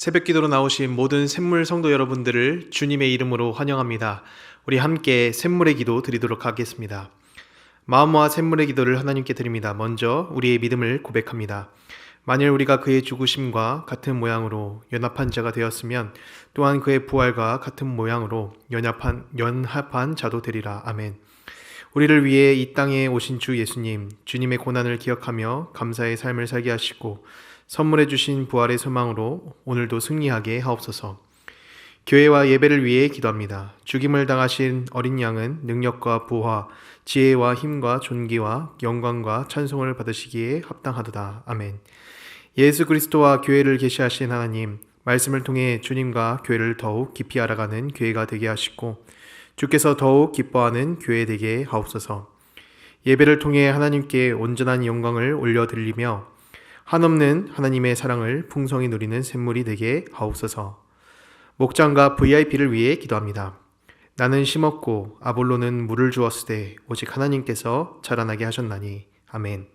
새벽 기도로 나오신 모든 샘물 성도 여러분들을 주님의 이름으로 환영합니다. 우리 함께 샘물의 기도 드리도록 하겠습니다. 마음과 샘물의 기도를 하나님께 드립니다. 먼저 우리의 믿음을 고백합니다. 만일 우리가 그의 죽으심과 같은 모양으로 연합한 자가 되었으면 또한 그의 부활과 같은 모양으로 연합한 연합한 자도 되리라. 아멘. 우리를 위해 이 땅에 오신 주 예수님, 주님의 고난을 기억하며 감사의 삶을 살게 하시고 선물해 주신 부활의 소망으로 오늘도 승리하게 하옵소서. 교회와 예배를 위해 기도합니다. 죽임을 당하신 어린 양은 능력과 부화, 지혜와 힘과 존귀와 영광과 찬송을 받으시기에 합당하도다. 아멘. 예수 그리스도와 교회를 계시하신 하나님, 말씀을 통해 주님과 교회를 더욱 깊이 알아가는 교회가 되게 하시고 주께서 더욱 기뻐하는 교회 되게 하옵소서. 예배를 통해 하나님께 온전한 영광을 올려 드리며 한없는 하나님의 사랑을 풍성히 누리는 샘물이 되게 하옵소서. 목장과 VIP를 위해 기도합니다. 나는 심었고 아볼로는 물을 주었으되 오직 하나님께서 자라나게 하셨나니 아멘.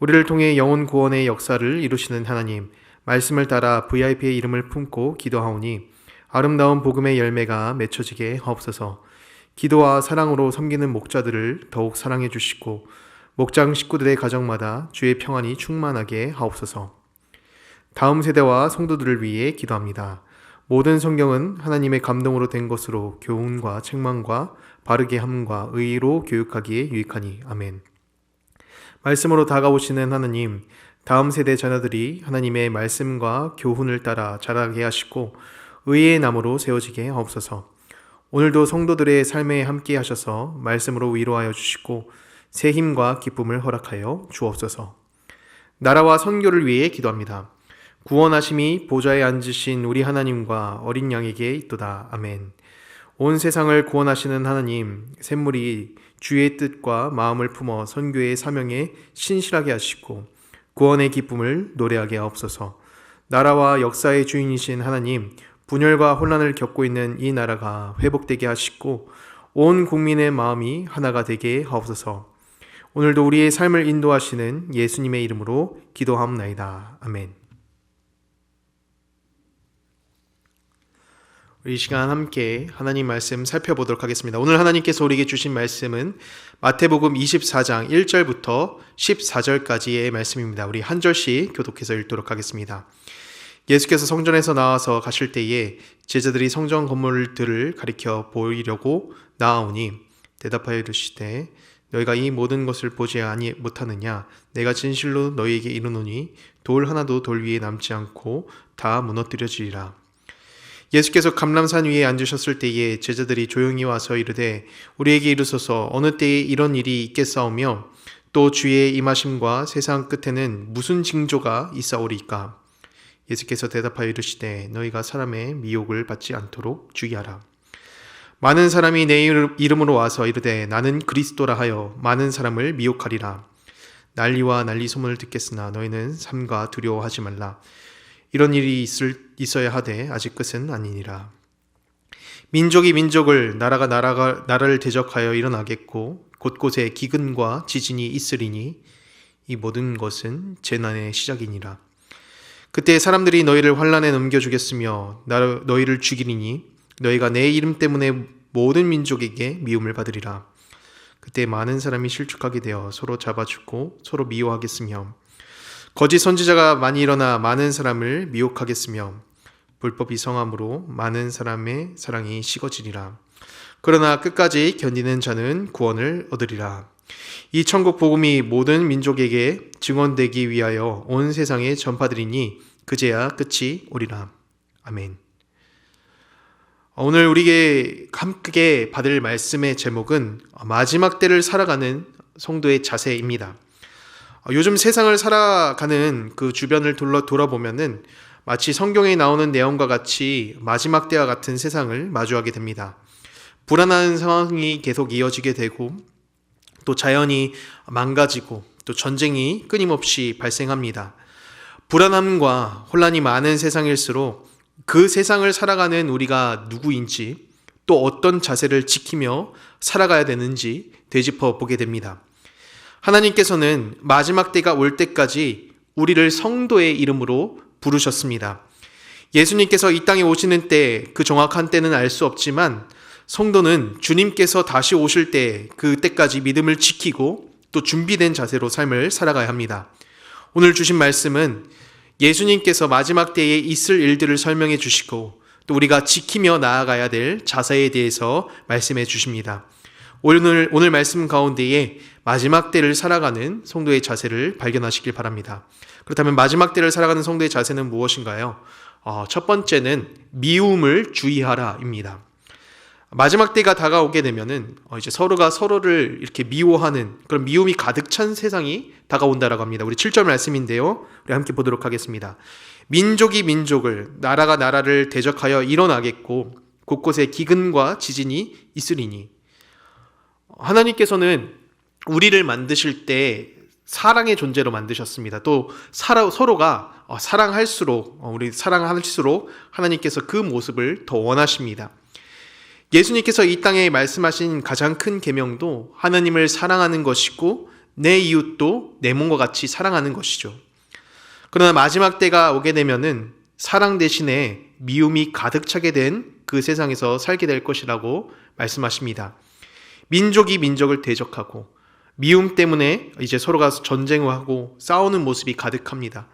우리를 통해 영혼 구원의 역사를 이루시는 하나님, 말씀을 따라 VIP의 이름을 품고 기도하오니 아름다운 복음의 열매가 맺혀지게 하옵소서. 기도와 사랑으로 섬기는 목자들을 더욱 사랑해 주시고 목장 식구들의 가정마다 주의 평안이 충만하게 하옵소서. 다음 세대와 성도들을 위해 기도합니다. 모든 성경은 하나님의 감동으로 된 것으로 교훈과 책망과 바르게 함과 의로 교육하기에 유익하니 아멘. 말씀으로 다가오시는 하나님, 다음 세대 자녀들이 하나님의 말씀과 교훈을 따라 자라게 하시고 의의 나무로 세워지게 하옵소서. 오늘도 성도들의 삶에 함께 하셔서 말씀으로 위로하여 주시고 새 힘과 기쁨을 허락하여 주옵소서. 나라와 선교를 위해 기도합니다. 구원하심이 보좌에 앉으신 우리 하나님과 어린 양에게 있도다. 아멘. 온 세상을 구원하시는 하나님, 샘물이 주의 뜻과 마음을 품어 선교의 사명에 신실하게 하시고 구원의 기쁨을 노래하게 하옵소서. 나라와 역사의 주인이신 하나님, 분열과 혼란을 겪고 있는 이 나라가 회복되게 하시고 온 국민의 마음이 하나가 되게 하옵소서. 오늘도 우리의 삶을 인도하시는 예수님의 이름으로 기도함나이다. 아멘. 우리 이 시간 함께 하나님 말씀 살펴보도록 하겠습니다. 오늘 하나님께서 우리에게 주신 말씀은 마태복음 24장 1절부터 14절까지의 말씀입니다. 우리 한 절씩 교독해서 읽도록 하겠습니다. 예수께서 성전에서 나와서 가실 때에 제자들이 성전 건물들을 가리켜 보이려고 나아오니 대답하여 이르시되 너희가 이 모든 것을 보지 아니 못하느냐? 내가 진실로 너희에게 이르노니 돌 하나도 돌 위에 남지 않고 다 무너뜨려지리라. 예수께서 감람산 위에 앉으셨을 때에 제자들이 조용히 와서 이르되 우리에게 이르소서 어느 때에 이런 일이 있겠사오며 또 주의 임하심과 세상 끝에는 무슨 징조가 있사오리까? 예수께서 대답하여 이르시되 너희가 사람의 미혹을 받지 않도록 주의하라 많은 사람이 내 이름으로 와서 이르되 나는 그리스도라 하여 많은 사람을 미혹하리라 난리와 난리 소문을 듣겠으나 너희는 삼가 두려워하지 말라 이런 일이 있을, 있어야 하되 아직 끝은 아니니라. 민족이 민족을 나라가 나라가 나라를 대적하여 일어나겠고 곳곳에 기근과 지진이 있으리니 이 모든 것은 재난의 시작이니라. 그때 사람들이 너희를 환란에 넘겨 주겠으며 너희를 죽이리니 너희가 내 이름 때문에 모든 민족에게 미움을 받으리라. 그때 많은 사람이 실축하게 되어 서로 잡아주고 서로 미워하겠으며 거짓 선지자가 많이 일어나 많은 사람을 미혹하겠으며 불법이 성함으로 많은 사람의 사랑이 식어지리라. 그러나 끝까지 견디는 자는 구원을 얻으리라. 이 천국 복음이 모든 민족에게 증언되기 위하여 온 세상에 전파드리니 그제야 끝이 오리라. 아멘. 오늘 우리에게 함께 받을 말씀의 제목은 마지막 때를 살아가는 성도의 자세입니다. 어, 요즘 세상을 살아가는 그 주변을 돌아, 돌아보면은 마치 성경에 나오는 내용과 같이 마지막 때와 같은 세상을 마주하게 됩니다. 불안한 상황이 계속 이어지게 되고 또 자연이 망가지고 또 전쟁이 끊임없이 발생합니다. 불안함과 혼란이 많은 세상일수록 그 세상을 살아가는 우리가 누구인지 또 어떤 자세를 지키며 살아가야 되는지 되짚어 보게 됩니다. 하나님께서는 마지막 때가 올 때까지 우리를 성도의 이름으로 부르셨습니다. 예수님께서 이 땅에 오시는 때 그 정확한 때는 알 수 없지만 성도는 주님께서 다시 오실 때 그때까지 믿음을 지키고 또 준비된 자세로 삶을 살아가야 합니다. 오늘 주신 말씀은 예수님께서 마지막 때에 있을 일들을 설명해 주시고 또 우리가 지키며 나아가야 될 자세에 대해서 말씀해 주십니다. 오늘 오늘 말씀 가운데에 마지막 때를 살아가는 성도의 자세를 발견하시길 바랍니다. 그렇다면 마지막 때를 살아가는 성도의 자세는 무엇인가요? 어, 첫 번째는 미움을 주의하라입니다. 마지막 때가 다가오게 되면은 어, 이제 서로가 서로를 이렇게 미워하는 그런 미움이 가득 찬 세상이 다가온다라고 합니다. 우리 7절 말씀인데요. 우리 함께 보도록 하겠습니다. 민족이 민족을 나라가 나라를 대적하여 일어나겠고 곳곳에 기근과 지진이 있으리니 하나님께서는 우리를 만드실 때 사랑의 존재로 만드셨습니다. 또 서로가 어, 사랑할수록 어, 우리 사랑할수록 하나님께서 그 모습을 더 원하십니다. 예수님께서 이 땅에 말씀하신 가장 큰 계명도 하나님을 사랑하는 것이고 내 이웃도 내 몸과 같이 사랑하는 것이죠. 그러나 마지막 때가 오게 되면은 사랑 대신에 미움이 가득 차게 된 그 세상에서 살게 될 것이라고 말씀하십니다. 민족이 민족을 대적하고 미움 때문에 이제 서로가 전쟁을 하고 싸우는 모습이 가득합니다.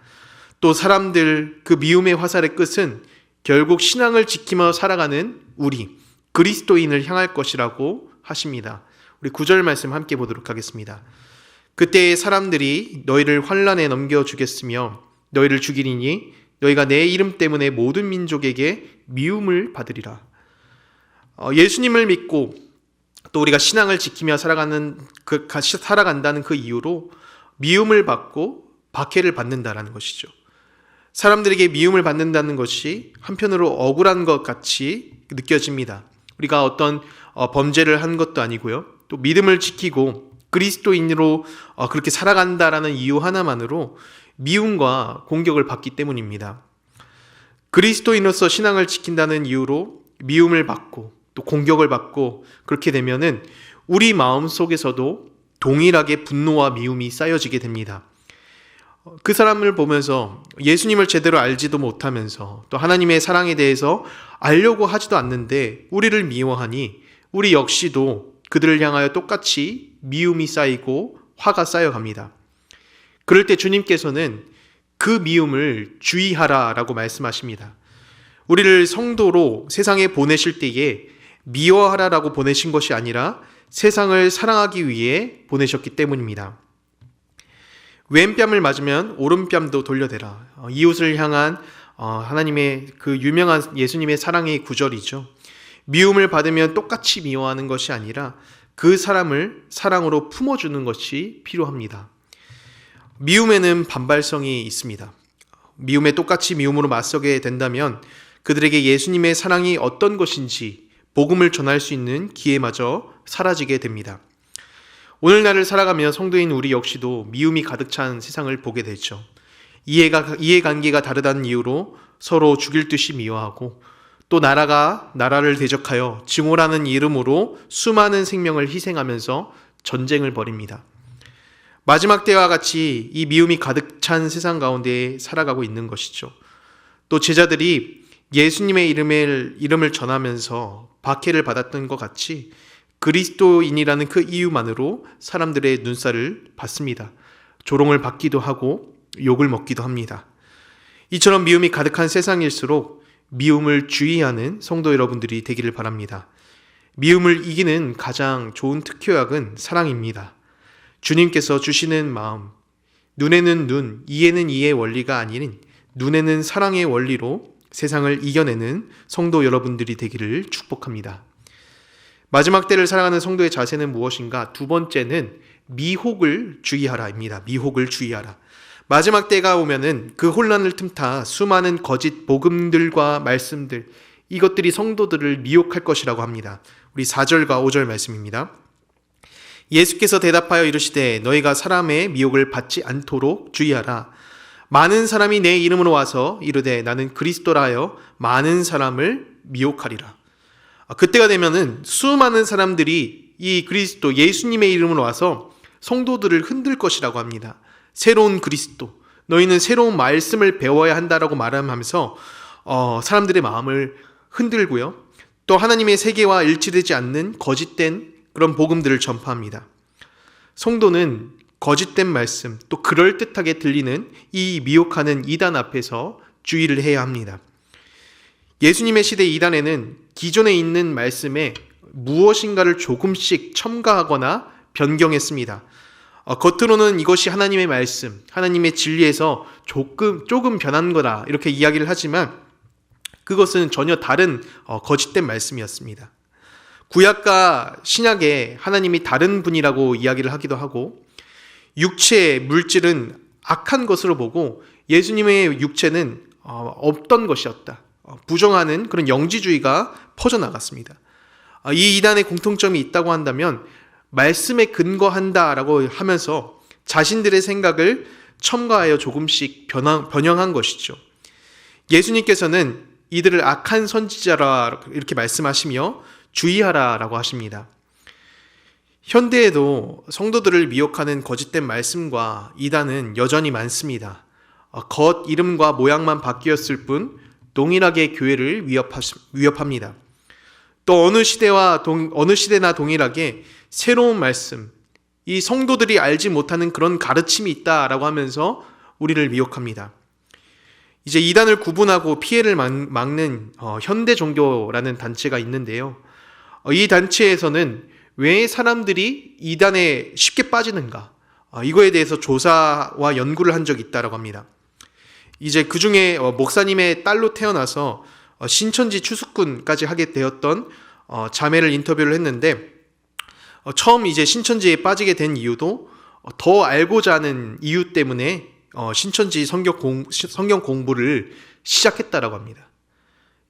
또 사람들 그 미움의 화살의 끝은 결국 신앙을 지키며 살아가는 우리 그리스도인을 향할 것이라고 하십니다. 우리 구절 말씀 함께 보도록 하겠습니다. 그때의 사람들이 너희를 환란에 넘겨 주겠으며 너희를 죽이리니 너희가 내 이름 때문에 모든 민족에게 미움을 받으리라. 어, 예수님을 믿고 또 우리가 신앙을 지키며 살아가는 그 살아간다는 그 이유로 미움을 받고 박해를 받는다라는 것이죠. 사람들에게 미움을 받는다는 것이 한편으로 억울한 것 같이 느껴집니다. 우리가 어떤 어, 범죄를 한 것도 아니고요. 또 믿음을 지키고 그리스도인으로 어, 그렇게 살아간다라는 이유 하나만으로 미움과 공격을 받기 때문입니다. 그리스도인으로서 신앙을 지킨다는 이유로 미움을 받고 또 공격을 받고 그렇게 되면은 우리 마음 속에서도 동일하게 분노와 미움이 쌓여지게 됩니다. 그 사람을 보면서 예수님을 제대로 알지도 못하면서 또 하나님의 사랑에 대해서 알려고 하지도 않는데 우리를 미워하니 우리 역시도 그들을 향하여 똑같이 미움이 쌓이고 화가 쌓여갑니다. 그럴 때 주님께서는 그 미움을 주의하라 라고 말씀하십니다. 우리를 성도로 세상에 보내실 때에 미워하라 라고 보내신 것이 아니라 세상을 사랑하기 위해 보내셨기 때문입니다. 왼뺨을 맞으면 오른뺨도 돌려대라. 어, 이웃을 향한 어, 하나님의 그 유명한 예수님의 사랑의 구절이죠. 미움을 받으면 똑같이 미워하는 것이 아니라 그 사람을 사랑으로 품어주는 것이 필요합니다. 미움에는 반발성이 있습니다. 미움에 똑같이 미움으로 맞서게 된다면 그들에게 예수님의 사랑이 어떤 것인지 복음을 전할 수 있는 기회마저 사라지게 됩니다. 오늘날을 살아가며 성도인 우리 역시도 미움이 가득 찬 세상을 보게 되죠. 이해가, 이해관계가 다르다는 이유로 서로 죽일 듯이 미워하고 또 나라가 나라를 대적하여 증오라는 이름으로 수많은 생명을 희생하면서 전쟁을 벌입니다. 마지막 때와 같이 이 미움이 가득 찬 세상 가운데 살아가고 있는 것이죠. 또 제자들이 예수님의 이름을, 이름을 전하면서 박해를 받았던 것 같이 그리스도인이라는 그 이유만으로 사람들의 눈살을 받습니다. 조롱을 받기도 하고 욕을 먹기도 합니다. 이처럼 미움이 가득한 세상일수록 미움을 주의하는 성도 여러분들이 되기를 바랍니다. 미움을 이기는 가장 좋은 특효약은 사랑입니다. 주님께서 주시는 마음, 눈에는 눈, 이에는 이의 원리가 아닌 눈에는 사랑의 원리로 세상을 이겨내는 성도 여러분들이 되기를 축복합니다. 마지막 때를 살아가는 성도의 자세는 무엇인가? 두 번째는 미혹을 주의하라입니다. 미혹을 주의하라. 마지막 때가 오면은 그 혼란을 틈타 수많은 거짓 복음들과 말씀들 이것들이 성도들을 미혹할 것이라고 합니다. 우리 4절과 5절 말씀입니다. 예수께서 대답하여 이르시되 너희가 사람의 미혹을 받지 않도록 주의하라. 많은 사람이 내 이름으로 와서 이르되 나는 그리스도라 하여 많은 사람을 미혹하리라. 아, 그때가 되면은 수많은 사람들이 이 그리스도 예수님의 이름으로 와서 성도들을 흔들 것이라고 합니다. 새로운 그리스도, 너희는 새로운 말씀을 배워야 한다라고 말하면서 어, 사람들의 마음을 흔들고요. 또 하나님의 세계와 일치되지 않는 거짓된 그런 복음들을 전파합니다. 성도는 거짓된 말씀, 또 그럴듯하게 들리는 이 미혹하는 이단 앞에서 주의를 해야 합니다. 예수님의 시대 이단에는 기존에 있는 말씀에 무엇인가를 조금씩 첨가하거나 변경했습니다. 어, 겉으로는 이것이 하나님의 말씀, 하나님의 진리에서 조금 조금 변한 거다 이렇게 이야기를 하지만 그것은 전혀 다른 어, 거짓된 말씀이었습니다. 구약과 신약에 하나님이 다른 분이라고 이야기를 하기도 하고 육체 물질은 악한 것으로 보고 예수님의 육체는 어, 없던 것이었다. 어, 부정하는 그런 영지주의가 퍼져나갔습니다. 어, 이 이단의 공통점이 있다고 한다면 말씀에 근거한다라고 하면서 자신들의 생각을 첨가하여 조금씩 변화, 변형 한 것이죠. 예수님께서는 이들을 악한 선지자라 이렇게 말씀하시며 주의하라라고 하십니다. 현대에도 성도들을 미혹하는 거짓된 말씀과 이단은 여전히 많습니다. 어, 겉 이름과 모양만 바뀌었을 뿐 동일하게 교회를 위협합니다. 또 어느 시대와 동, 어느 시대나 동일하게 새로운 말씀, 이 성도들이 알지 못하는 그런 가르침이 있다라고 하면서 우리를 미혹합니다. 이제 이단을 구분하고 피해를 막는 어, 현대 종교라는 단체가 있는데요. 어, 이 단체에서는 왜 사람들이 이단에 쉽게 빠지는가? 어, 이거에 대해서 조사와 연구를 한 적이 있다라고 합니다. 이제 그 중에 어, 목사님의 딸로 태어나서 어, 신천지 추수꾼까지 하게 되었던 어, 자매를 인터뷰를 했는데 어, 처음 이제 신천지에 빠지게 된 이유도 어, 더 알고자 하는 이유 때문에 어, 신천지 성경, 공, 성경 공부를 시작했다라고 합니다.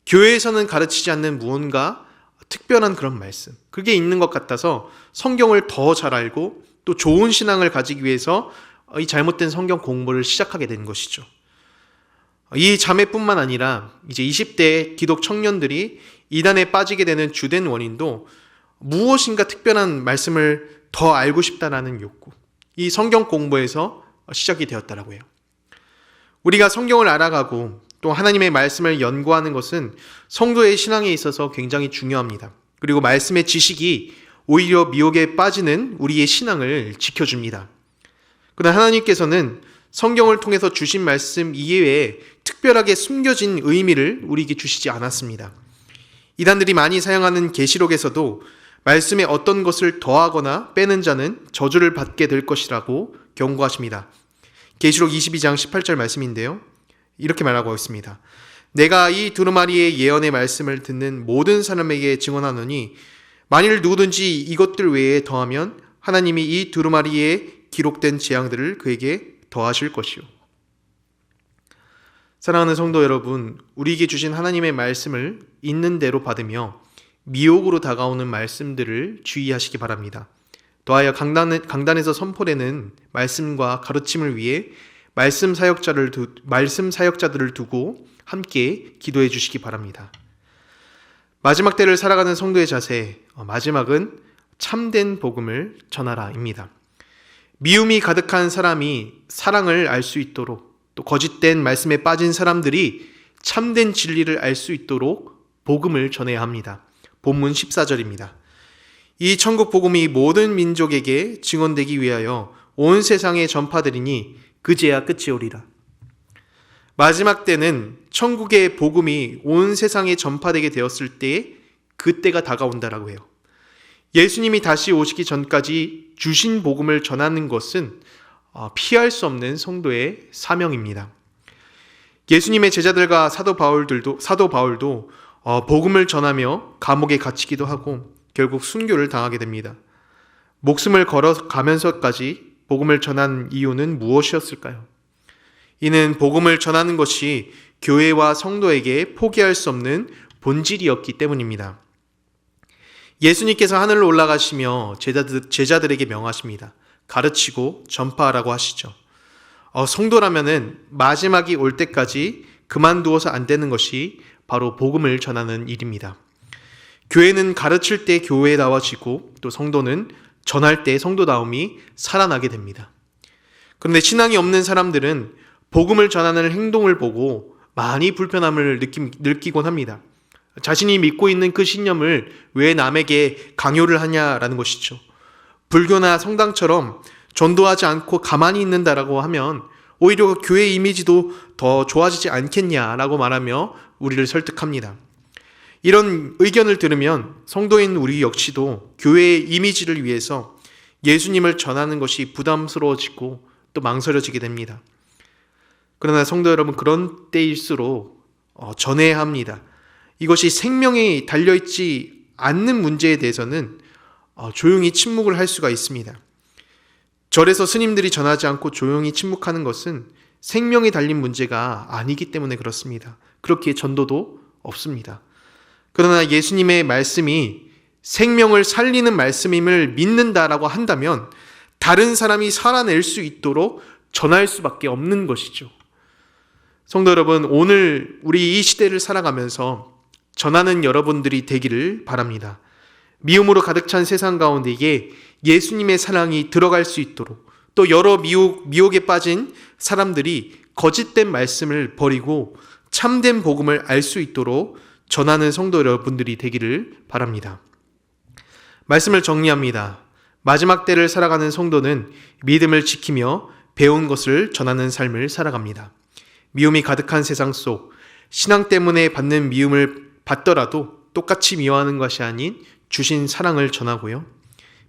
교회에서는 가르치지 않는 무언가 특별한 그런 말씀, 그게 있는 것 같아서 성경을 더 잘 알고 또 좋은 신앙을 가지기 위해서 이 잘못된 성경 공부를 시작하게 된 것이죠. 이 자매뿐만 아니라 이제 20대 기독 청년들이 이단에 빠지게 되는 주된 원인도 무엇인가 특별한 말씀을 더 알고 싶다라는 욕구. 이 성경 공부에서 시작이 되었다라고 해요. 우리가 성경을 알아가고 또 하나님의 말씀을 연구하는 것은 성도의 신앙에 있어서 굉장히 중요합니다. 그리고 말씀의 지식이 오히려 미혹에 빠지는 우리의 신앙을 지켜줍니다. 그러나 하나님께서는 성경을 통해서 주신 말씀 이외에 특별하게 숨겨진 의미를 우리에게 주시지 않았습니다. 이단들이 많이 사용하는 계시록에서도 말씀에 어떤 것을 더하거나 빼는 자는 저주를 받게 될 것이라고 경고하십니다. 계시록 22장 18절 말씀인데요. 이렇게 말하고 있습니다. 내가 이 두루마리의 예언의 말씀을 듣는 모든 사람에게 증언하노니 만일 누구든지 이것들 외에 더하면 하나님이 이 두루마리에 기록된 재앙들을 그에게 더하실 것이요. 사랑하는 성도 여러분, 우리에게 주신 하나님의 말씀을 있는 대로 받으며 미혹으로 다가오는 말씀들을 주의하시기 바랍니다. 더하여 강단, 강단 에서 선포되는 말씀과 가르침을 위해 말씀 사역자를 두, 말씀 사역자들을 두고 함께 기도해 주시기 바랍니다. 마지막 때를 살아가는 성도의 자세, 어, 마지막은 참된 복음을 전하라입니다. 미움이 가득한 사람이 사랑을 알 수 있도록 또 거짓된 말씀에 빠진 사람들이 참된 진리를 알 수 있도록 복음을 전해야 합니다. 본문 14절입니다. 이 천국 복음이 모든 민족에게 증언되기 위하여 온 세상에 전파되리니 그제야 끝이 오리라. 마지막 때는 천국의 복음이 온 세상에 전파되게 되었을 때 그때가 다가온다라고 해요. 예수님이 다시 오시기 전까지 주신 복음을 전하는 것은 어, 피할 수 없는 성도의 사명입니다. 예수님의 제자들과 사도 바울들도 사도 바울도 어, 복음을 전하며 감옥에 갇히기도 하고 결국 순교를 당하게 됩니다. 목숨을 걸어 가면서까지 복음을 전한 이유는 무엇이었을까요? 이는 복음을 전하는 것이 교회와 성도에게 포기할 수 없는 본질이었기 때문입니다. 예수님께서 하늘로 올라가시며 제자들, 제자들에게 명하십니다. 가르치고 전파하라고 하시죠. 어, 성도라면은 마지막이 올 때까지 그만두어서 안 되는 것이 바로 복음을 전하는 일입니다. 교회는 가르칠 때 교회다워지고 또 성도는 전할 때 성도다움이 살아나게 됩니다. 그런데 신앙이 없는 사람들은 복음을 전하는 행동을 보고 많이 불편함을 느낌, 느끼곤 합니다. 자신이 믿고 있는 그 신념을 왜 남에게 강요를 하냐라는 것이죠. 불교나 성당처럼 전도하지 않고 가만히 있는다라고 하면 오히려 교회 이미지도 더 좋아지지 않겠냐라고 말하며 우리를 설득합니다. 이런 의견을 들으면 성도인 우리 역시도 교회의 이미지를 위해서 예수님을 전하는 것이 부담스러워지고 또 망설여지게 됩니다. 그러나 성도 여러분, 그런 때일수록 어, 전해야 합니다. 이것이 생명이 달려있지 않는 문제에 대해서는 어, 조용히 침묵을 할 수가 있습니다. 절에서 스님들이 전하지 않고 조용히 침묵하는 것은 생명이 달린 문제가 아니기 때문에 그렇습니다. 그렇기에 전도도 없습니다. 그러나 예수님의 말씀이 생명을 살리는 말씀임을 믿는다라고 한다면 다른 사람이 살아낼 수 있도록 전할 수밖에 없는 것이죠. 성도 여러분, 오늘 우리 이 시대를 살아가면서 전하는 여러분들이 되기를 바랍니다. 미움으로 가득 찬 세상 가운데에 예수님의 사랑이 들어갈 수 있도록 또 여러 미혹, 미혹에 빠진 사람들이 거짓된 말씀을 버리고 참된 복음을 알 수 있도록 전하는 성도 여러분들이 되기를 바랍니다. 말씀을 정리합니다. 마지막 때를 살아가는 성도는 믿음을 지키며 배운 것을 전하는 삶을 살아갑니다. 미움이 가득한 세상 속 신앙 때문에 받는 미움을 받더라도 똑같이 미워하는 것이 아닌 주신 사랑을 전하고요.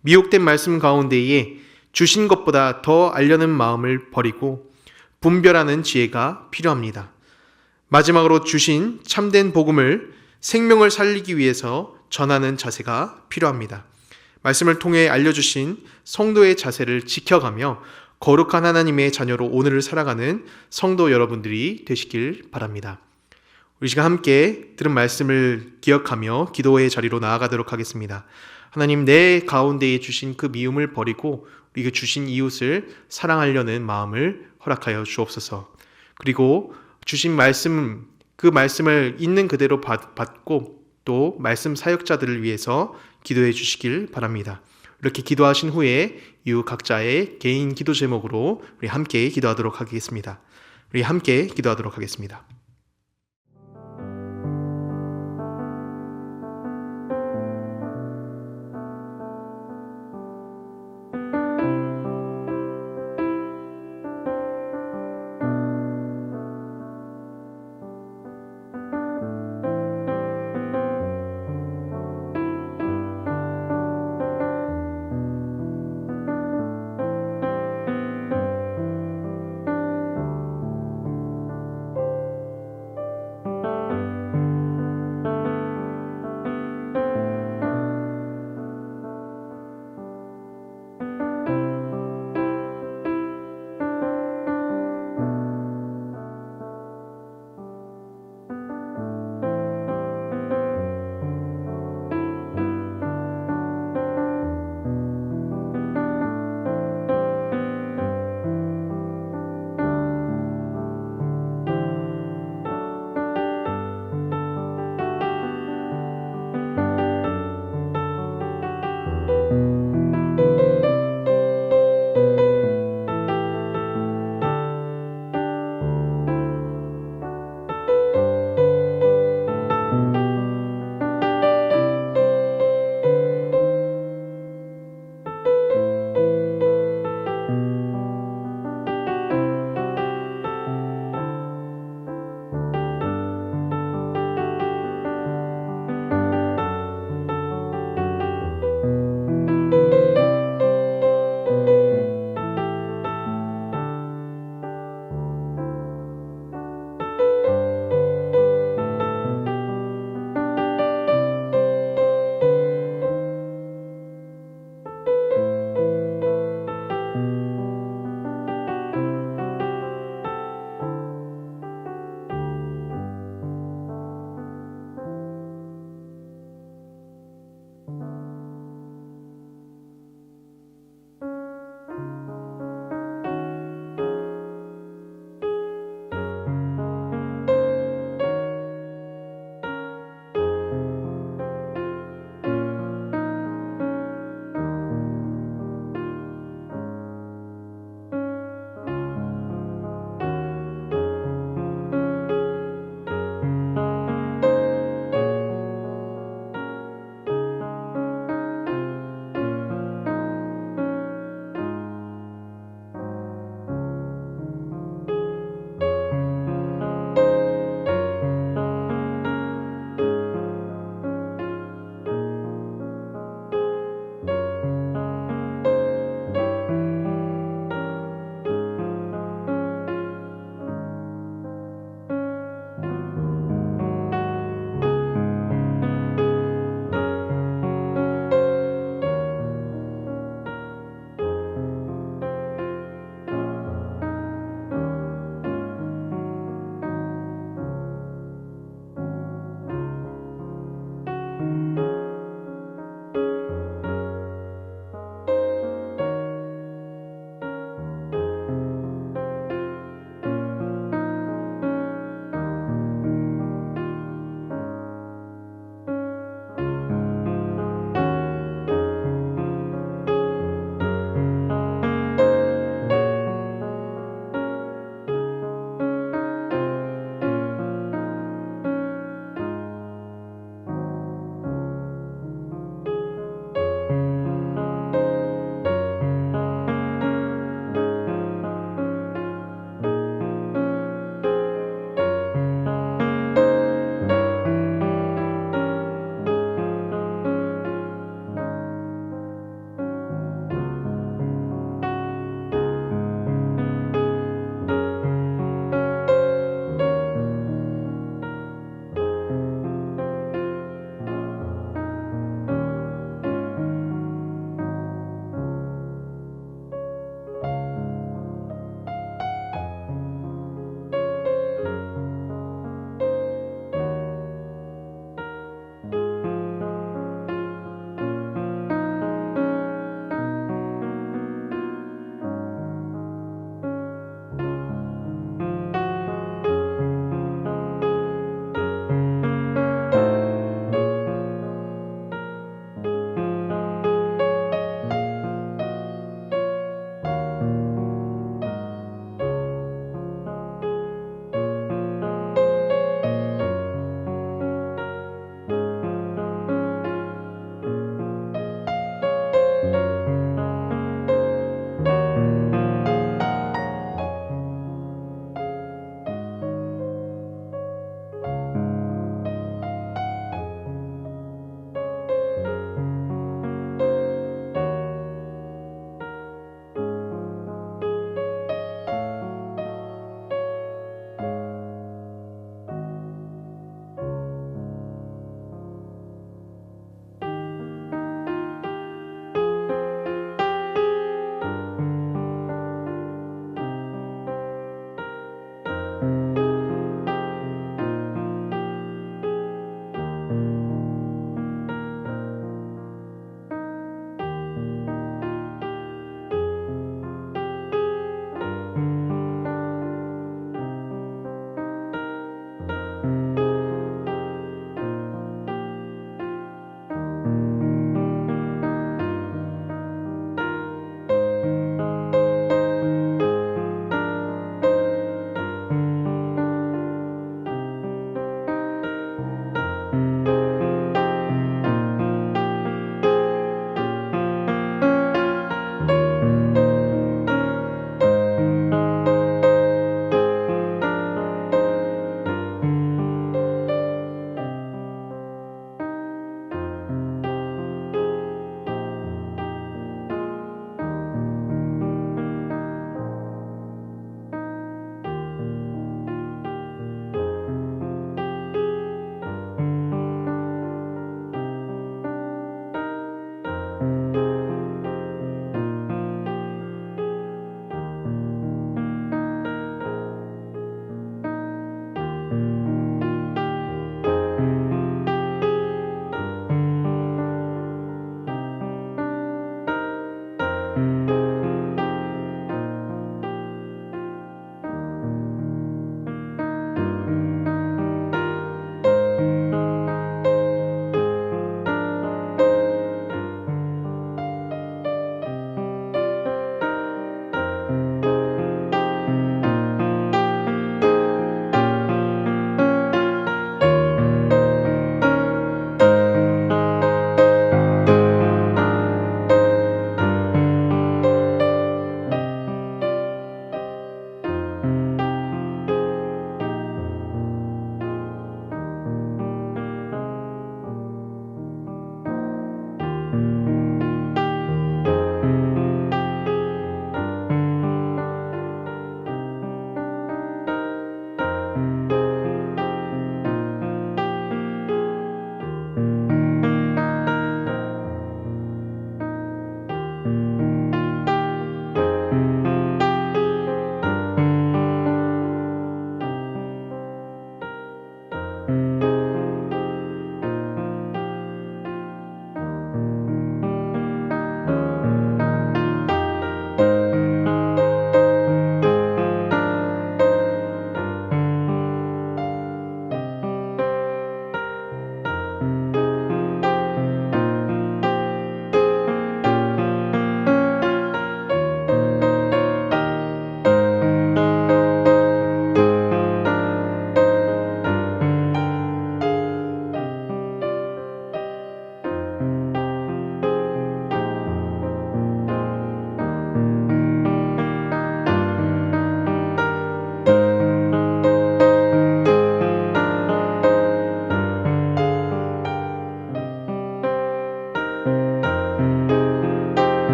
미혹된 말씀 가운데에 주신 것보다 더 알려는 마음을 버리고 분별하는 지혜가 필요합니다. 마지막으로 주신 참된 복음을 생명을 살리기 위해서 전하는 자세가 필요합니다. 말씀을 통해 알려주신 성도의 자세를 지켜가며 거룩한 하나님의 자녀로 오늘을 살아가는 성도 여러분들이 되시길 바랍니다. 우리 시간 함께 들은 말씀을 기억하며 기도의 자리로 나아가도록 하겠습니다. 하나님 내 가운데에 주신 그 미움을 버리고 우리에게 주신 이웃을 사랑하려는 마음을 허락하여 주옵소서. 그리고 주신 말씀 그 말씀을 있는 그대로 받고 또 말씀 사역자들을 위해서 기도해 주시길 바랍니다. 이렇게 기도하신 후에 이후 각자의 개인 기도 제목으로 우리 함께 기도하도록 하겠습니다. 우리 함께 기도하도록 하겠습니다.